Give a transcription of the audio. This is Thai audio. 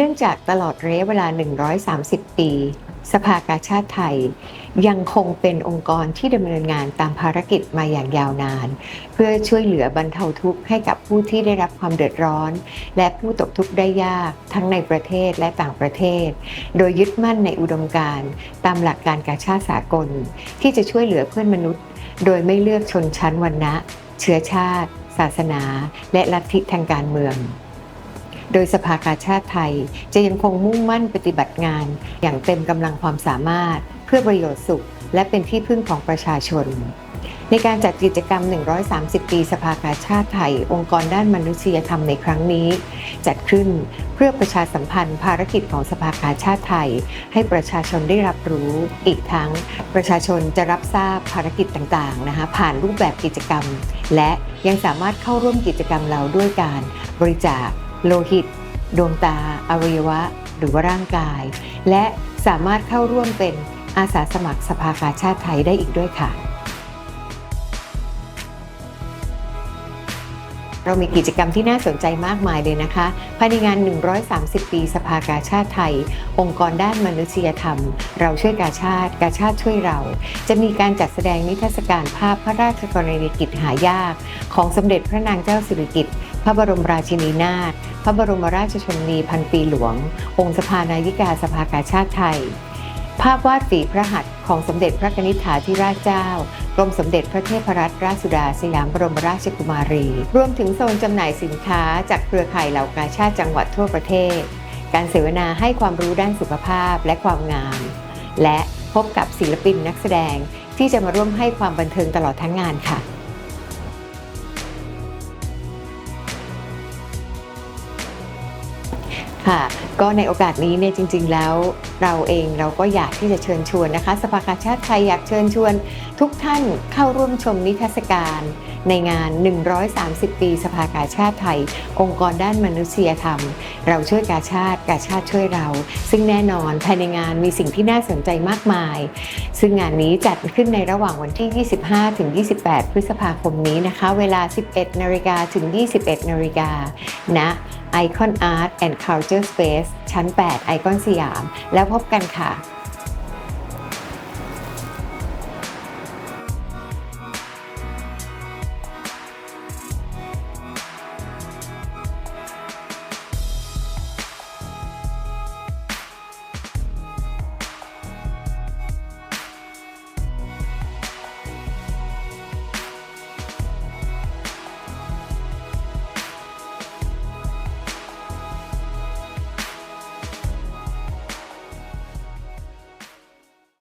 เนื่องจากตลอดระยะเวลา 130 ปี สภากาชาติไทย ยังคงเป็นองค์กรที่ดำเนินงานตามภารกิจมาอย่างยาวนาน เพื่อช่วยเหลือบรรเทาทุกข์ให้กับผู้ที่ได้รับความเดือดร้อน และผู้ตกทุกข์ได้ยากทั้งในประเทศและต่างประเทศ โดยยึดมั่นในอุดมการณ์ตามหลักการกาชาติสากล ที่จะช่วยเหลือเพื่อนมนุษย์ โดยไม่เลือกชนชั้นวรรณะ เชื้อชาติ ศาสนา และลัทธิทางการเมือง โดยสภากาชาติไทย จะยังคงมุ่งมั่นปฏิบัติงาน อย่างเต็มกำลังความสามารถ เพื่อประโยชน์สุข และเป็นที่พึ่งของประชาชน ในการจัดกิจกรรม 130 ปีสภากาชาติไทย องค์กรด้านมนุษยธรรมในครั้งนี้ จัดขึ้นเพื่อประชาสัมพันธ์ภารกิจของสภากาชาติไทย ให้ประชาชนได้รับรู้ อีกทั้งประชาชนจะรับทราบภารกิจต่างๆนะคะผ่านรูปแบบกิจกรรม และยังสามารถเข้าร่วมกิจกรรมเราด้วยการบริจาค โลหิต ดวงตา อวัยวะ หรือว่าร่างกาย และสามารถเข้าร่วมเป็นอาสาสมัครสภากาชาติไทยได้อีกด้วยค่ะ เรามีกิจกรรมที่น่าสนใจมากมายเลยนะคะ ภายในงาน 130 ปีสภากาชาติไทย องค์กรด้านมนุษยธรรม เราช่วยกาชาติ กาชาติช่วยเรา จะมีการจัดแสดงนิทรรศการภาพพระราชกรณียกิจหายาก ของสมเด็จพระนางเจ้าสิริกิติ์ ระบรมราชินีนาถ พระบรมราชชนนีพันปีหลวง องค์สภานายิกาสภากาชาติไทย ภาพวาดฝีพระหัตถ์ของสมเด็จพระนิษฐาธิราชเจ้ากรมสมเด็จพระเทพรัตนราชสุดาสยามบรมราชกุมารี รวมถึงโซนจำหน่ายสินค้าจากเครือข่ายเหล่ากาชาติจังหวัดทั่วประเทศ การเสวนาให้ความรู้ด้านสุขภาพและความงาม และพบกับศิลปินนักแสดงที่จะมาร่วมให้ความบันเทิงตลอดทั้งงานค่ะ ค่ะก็ในโอกาสนี้เนี่ยจริง ๆ แล้วเราเองเราก็อยากที่จะเชิญชวนนะคะ สภากาชาติไทยอยากเชิญชวน ทุกท่านเข้าร่วมชมนิทรรศการ ในงาน 130 ปีสภากาชาติไทย องค์กรด้านมนุษยธรรม เราช่วยกาชาติกาชาติช่วยเรา ซึ่งแน่นอนภายในงานมีสิ่งที่น่าสนใจมากมาย ซึ่งงานนี้จัดขึ้นในระหว่างวันที่ 25 ถึง 28 พฤษภาคมนี้นะคะ เวลา 11นาฬิกาถึง 21นาฬิกาณ Icon Art and Culture Space ชั้น 8 ไอคอนสยาม แล้วพบกันค่ะ